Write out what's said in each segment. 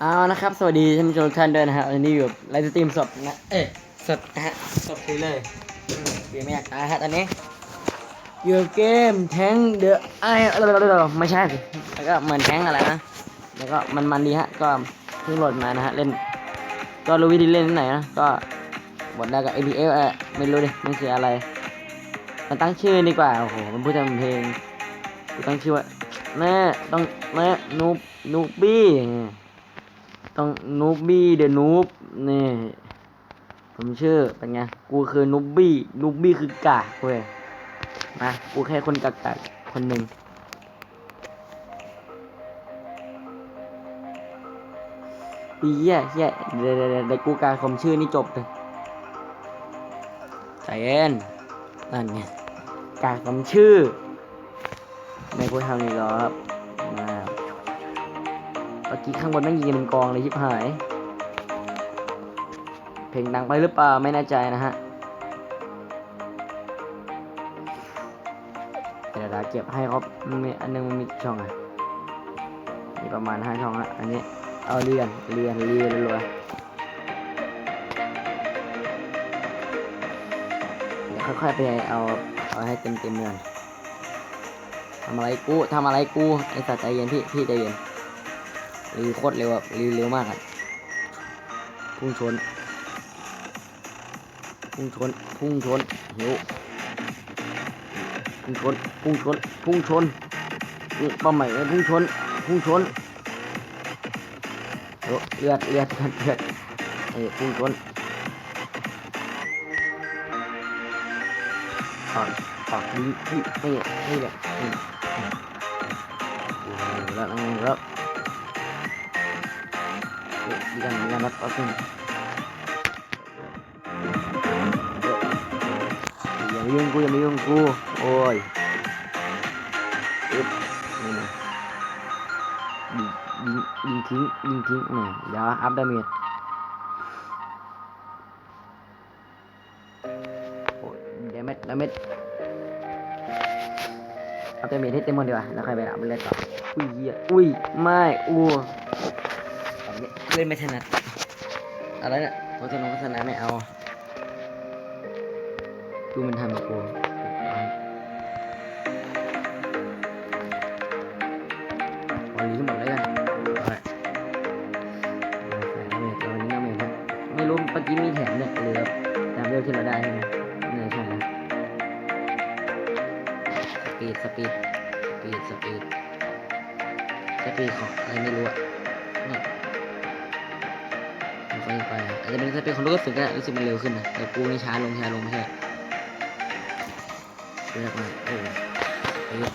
เอานะครับ สวัสดีท่านผู้ชมทุกท่านด้วยนะฮะวันนี้อยู่ไลฟ์สตรีมสดนะ เอ้ยสดนะฮะสดเลยอืมเบียร์ไม่อยากตายฮะตอนนี้อยู่เกมแทงเดอะไอไม่ใช่สิแล้วก็เหมือนแทงอะไรนะแล้วก็มันมันดีฮะก็เพิ่งโหลดมานะฮะเล่น ก็รู้วิธีเล่นที่ไหนนะก็บทได้กับ APL เออไม่รู้ดิมันคืออะไร มันตั้งชื่อดีกว่าโอ้โหมันพูดทำเพลงตั้งชื่อว่า แม่ต้องแม่นูบนูบี้ต้องนูบี้เดนูบนี่ผมชื่อเป็นไงกูคือนูบี้นูบี้คือกากเว้ยนะกูแค่คนกากๆคนหนึ่งปีเหี้ยเหี้ยเดี๋ยวเดี๋ยวเดี๋ยวเดี๋ยวกูการคมชื่อนี่จบเลยใจเย็นนั่นไงการคมชื่อ ไม่พูดทำอีกแล้วครับมาเมื่อกี้ข้างบนแม่งยิงเป็นกองเลยชิบหาย เพลงดังไปหรือเปล่าไม่แน่ใจนะฮะเดี๋ยวเราเก็บให้ครบมันมีอันนึงมันมีช่องอะมีประมาณห้าช่องละอันนี้เอาเรียนเรียนเรียนรัวเดี๋ยวค่อยๆไปเอาเอาให้เต็มเต็มๆเลย ทำอะไรกูทำอะไรกูไอ้สัตว์ใจเย็นพี่พี่ใจเย็นรีโคตรเร็วอะรีเร็วมากอะพุ่งชน พุ่งชน พุ่งชนหิวพุ่งชน พุ่งชน พุ่งชนนี่ป้าหมายเลยพุ่งชน พุ่งชนโอ้เลือดเลือดเลือดเลือดเอ้ยพุ่งชนปากปากดีที่นี่นี่แหละ Wala nang rock. Bigyan, bigyan rock natin. Yamayong ko, yamayong ko. Oy. Oop. Ano na. Đinh chính, đinh chính. Này, đó, áp damage. Damage, damage. เอาต็มเมทให้เต็มหมดดีกว่าแล้วค่อยไปเอาไปเล่นต่ออุ้ยเหี้ยอุ้ยไม่อู้เล่นไม่ถนัดอะไรเนี่ยโฆษณาโฆษณาไม่เอาดูมันทำกู ของอะไรไม่รู้อะนี่มันค่อยไปอะอาจจะเป็นสปีดของรถกระสุนก็ได้รู้สึกมันเร็วขึ้นนะแต่กูนี่ช้าลงช้าลงไม่ใช่เรียกมาโอ้ยไปเอะ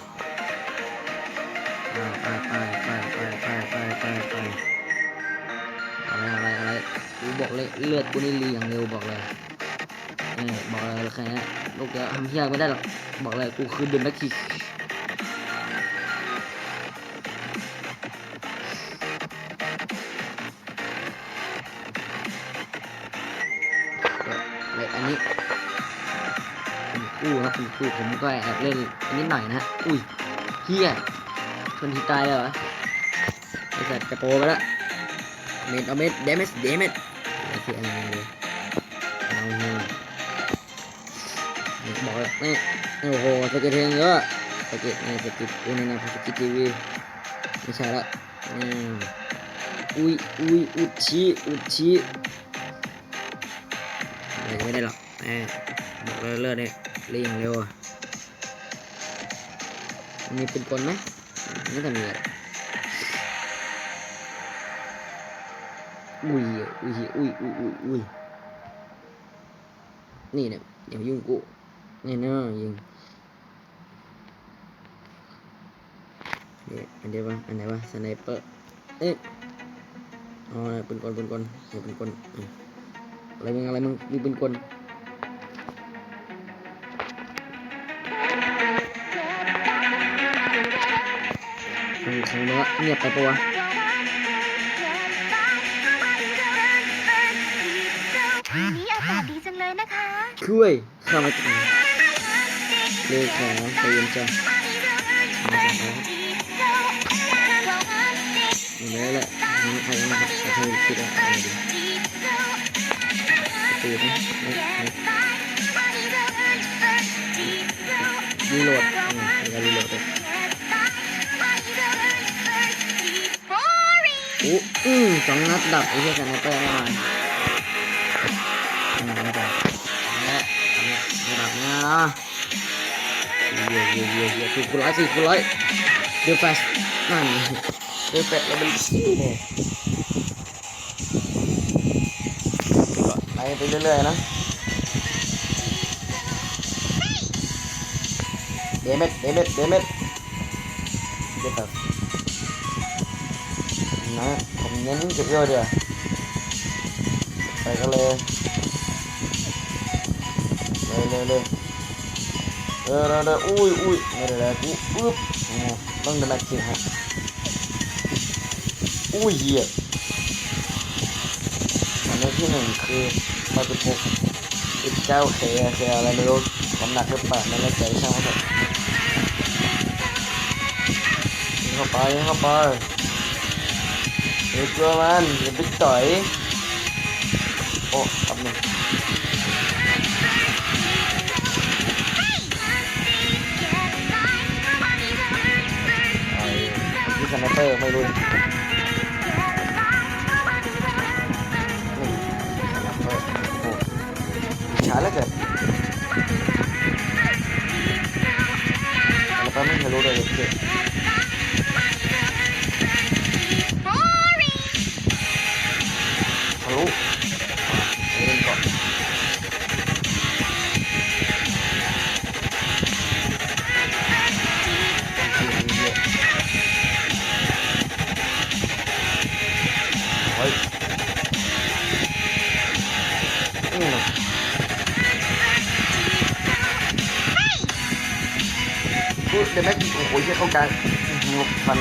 ไปไปไปไปไปไปไปไปอะไรอะไรอะไรกูบอกเลยเลือดกูนี่รีอย่างเร็วบอกเลยนี่บอกเลยแค่นี้ลูกเดียวทำเพี้ยไม่ได้หรอกบอกเลยกูคือเดินแบ็กคิก เลยอันนี้ป็นคู่ครับเป็นคู่ผมก็แอบเล่นอันนี้หน่อยนะฮะอุ้ยเฮียชนที่ตายเลยเหรอไอ้สัตว์กระโปรไปแล้วเมดเอาเมดเดมสเดมสไอ้ที่อะไรเลยเอาเงี้ยนี่บอกเลยนี่โอ้โหสก็ตเทงเยอะสก็ตนี่สเก็ตกูนี่นะสก็ตทีวีไม่ใช่ละอืมอุ้ยอุ้ยอุชีอุชี อะไรก็ไม่ได้หรอกแหมบอกเลยเลือดเนี่ยเรียงเร็วมีป็นกลไหมไม่ทำยังไงอุ้ยอุ้ยอุ้ยอุ้ยอุ้ยอุ้ยนี่เนี่ยอย่ายุ่งกูนี่เนาะยิงเดี๋ยวอันเดียววะอันไหนวะสไนเปอร์เอ๊ะอ๋อปืนกลปืนกลเดี๋ยวปืนกล อืมอะไรมึงอะไรมึงมีปืนกลของของเนื้อเงียบไปปะวะวันนี้อากาศดีจังเลยนะคะช่วยเข้ามาจากไหนเลขาใจเย็นจ้ะมาจากไหนครับนี่เลยคิดว่าอะไรดีตื่นไหม ไม่ไม่รีโหลดอืมแล้วก็รีโหลดเลยอู้อืมสองนัดดับไอ้เหี้ยกันในเปอร์แน่นอนอืมไม่ดับและอันเนี้ยไม่ดับเนี่ยนะเยอะเยอะเยอะเยอะสี่คูณร้อยสี่คูณร้อยเดือดแฟชนั่นเดือดแฟชแล้วมัน เนี่ยก็ไล่ไปเรื่อยๆนะ เดเม็ดเดเม็ดเดเม็ดเดี๋ยวแบบนะผมเน้นเก็บเยอะเดียวไปกันเลยเลยเลยเลยเออเออเอออุ้ยอุ้ยไม่ได้แล้วอุ๊บอุ๊บโอ้ต้องเดินแม็กซิฮะอุ้ยเหี้ยอันนี้ที่หนึ่งคือ ปาตุปุกอีกเจ้าเคเคอะไรไม่รู้ผมหนักหรือเปล่าไม่แน่ใจช่างมันเถอะยิงเข้าไปยิงเข้าไปเฮ้ยกลัวมันอย่าไปต่อยโอ้ครับหนึ่งไอ้ที่สไนเปอร์ไม่รู้ ช้าเหลื หลบฟัน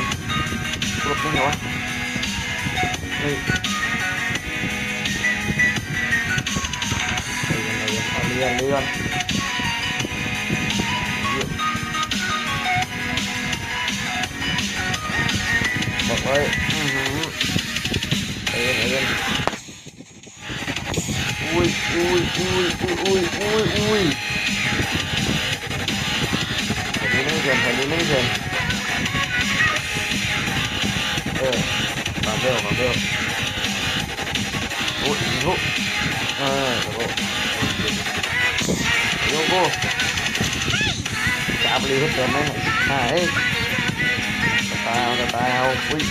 หลบได้ไงวะเฮ้ยเอาเรียนเรียนบอกไว้อื้อหือเอ็นเอ็นอุ้ยอุ้ยอุ้ยอุ้ยอุ้ยอุ้ยอุ้ยแผ่นนี้ไม่เกินแผ่นนี้ไม่เกิน เออฟามเบลฟามเร็วโอ้ยลุกเออแล้วก็โยโก้จะเอาไปเลยให้เต็มไหมเนี่ยหายจะตายเอาจะตายเอาอุ้ย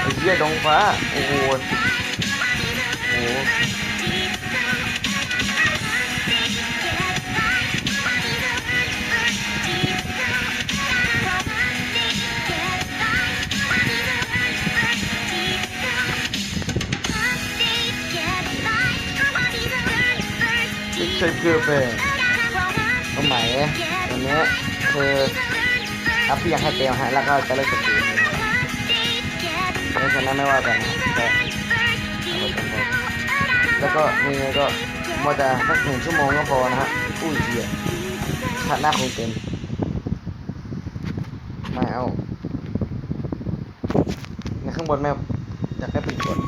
ไอ้เหี้ยดงฟ้าโอ้โหโอ้ คือเป็นเอาใหม่วันนี้คืออัพเพียงให้เต็มฮะแล้วก็จะเลิกสตรีมเพราะฉะนั้นไม่ว่ากันแล้วก็มีก็มอจะสักหนึ่งชั่วโมงก็พอนะฮะอุ้ยเหี้ยขาดหน้าคงเต็มไม่เอาในข้างบนแม่อยากให้ปิดกด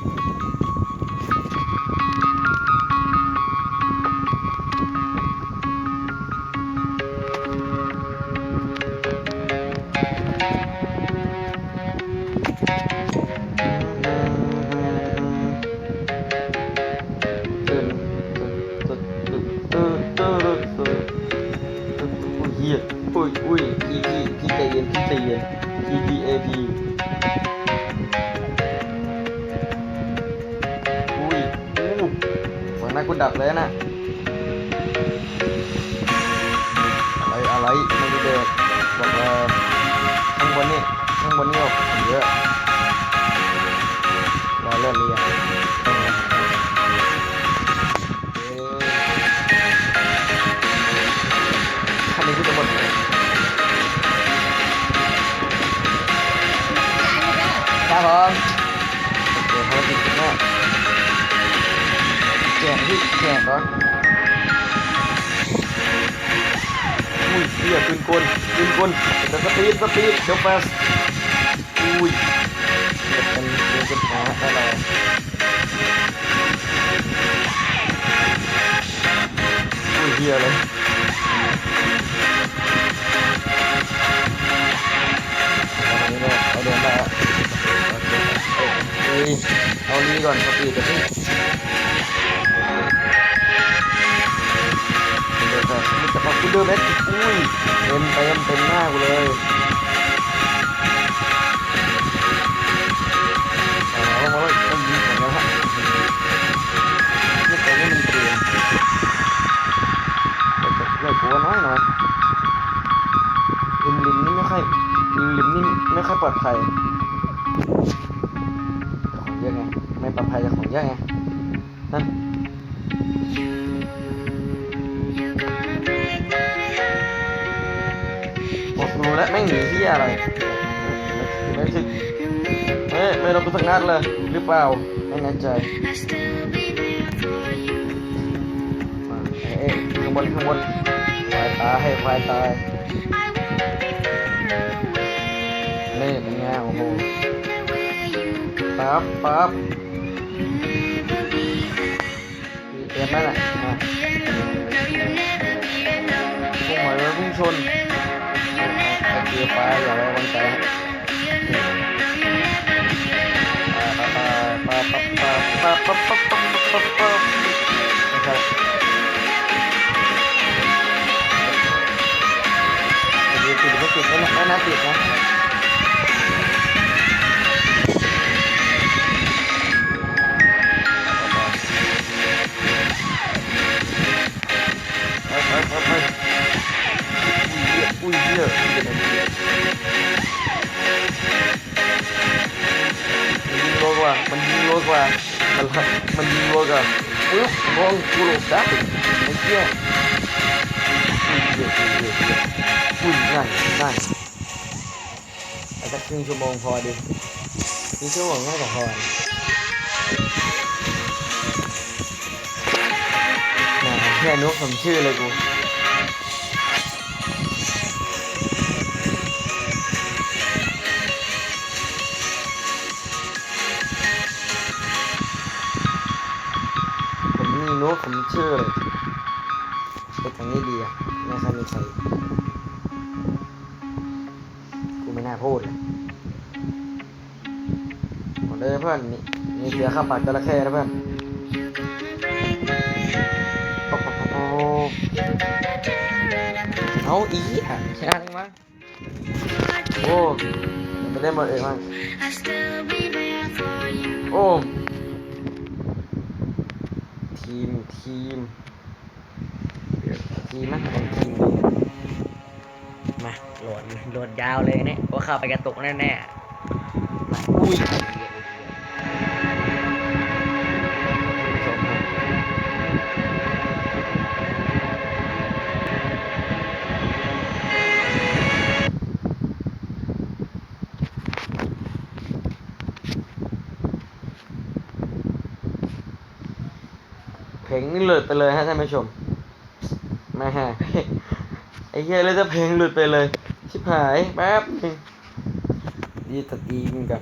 เยอะรอเลือดเรียงคันนี้คือจะหมดเลยครับผมเดี๋ยวภารกิจข้างหน้าแจกที่แจกก่ออุ้ยเฮียปืนกลปืนกลเดี๋ยวสปีดสปีดเดี๋ยวแฟส อุ้ยเดี๋ยวเป็นเดี๋ยวเป็นหาอะไรอุ้ยเฮียเลยเอาตรงนี้เลยเอาเดินได้แล้วโอเคเอ้ยเอาลีก่อนสปีดกับพี่เดี๋ยวจะมีจะมาคูเดอร์แม็กซ์อุ้ยเต็มเต็มเต็มหน้ากูเลย เอามาเลยต้องยิงก่อนนะฮะนี่แต่ไม่มีเกมเราจะเรากลัวน้อยหน่อยริมริมนี่ไม่ค่อยริมริมนี่ไม่ค่อยปลอดภัยของเยอะไงไม่ปลอดภัยจากของเยอะไงนั่นหมดรูแล้วไม่งหนีที่อะไรไม่ถึงเฮ้ยไม่โดนกูสักนัดเลย หรือเปล่าไม่แน่ใจมาเอ๊ะข้างบนข้างบนควายตายให้ควายตายนี่เป็นไงโอ้โหปั๊บปั๊บเตรียมแล้วแหละมาพุ่งมาเลยพุ่งชนไอ้เกียร์ไปอย่าไว้วางใจ ปั๊บปั๊บปั๊บปั๊บปั๊บปั๊บนะครับติดติดก็ติดไม่ไม่น่าติดนะ สักครึ่งชั่วโมงพอดิครึ่งชั่วโมงน่าจะพอแหมแค่นุกผมชื่อเลยกูผมมีนกผมชื่อเลยเป็นทางนี้ดีอะไม่ค่อยมีใครกูไม่น่าพูดเลย เพื่อนมีเสือข้าปากจระเข้นะเพื่อนเอาอีอะชนะได้มั้งโอ้ไปเล่นบอลเองมั้งโอ้ทีมทีมทีมนะเป็นทีมมาโหลดโหลดยาวเลยเนี่ยว่าเข้าไปกระตุกแน่ๆมาอุ้ยเพ ลงนี่หลุดไปเลยฮะท่านผู้ชมมาฮะไอ้เหี้ยเลยจะเพลงหลุดไปเลย ชิบหายแป๊บนึงดีสตรีมกับ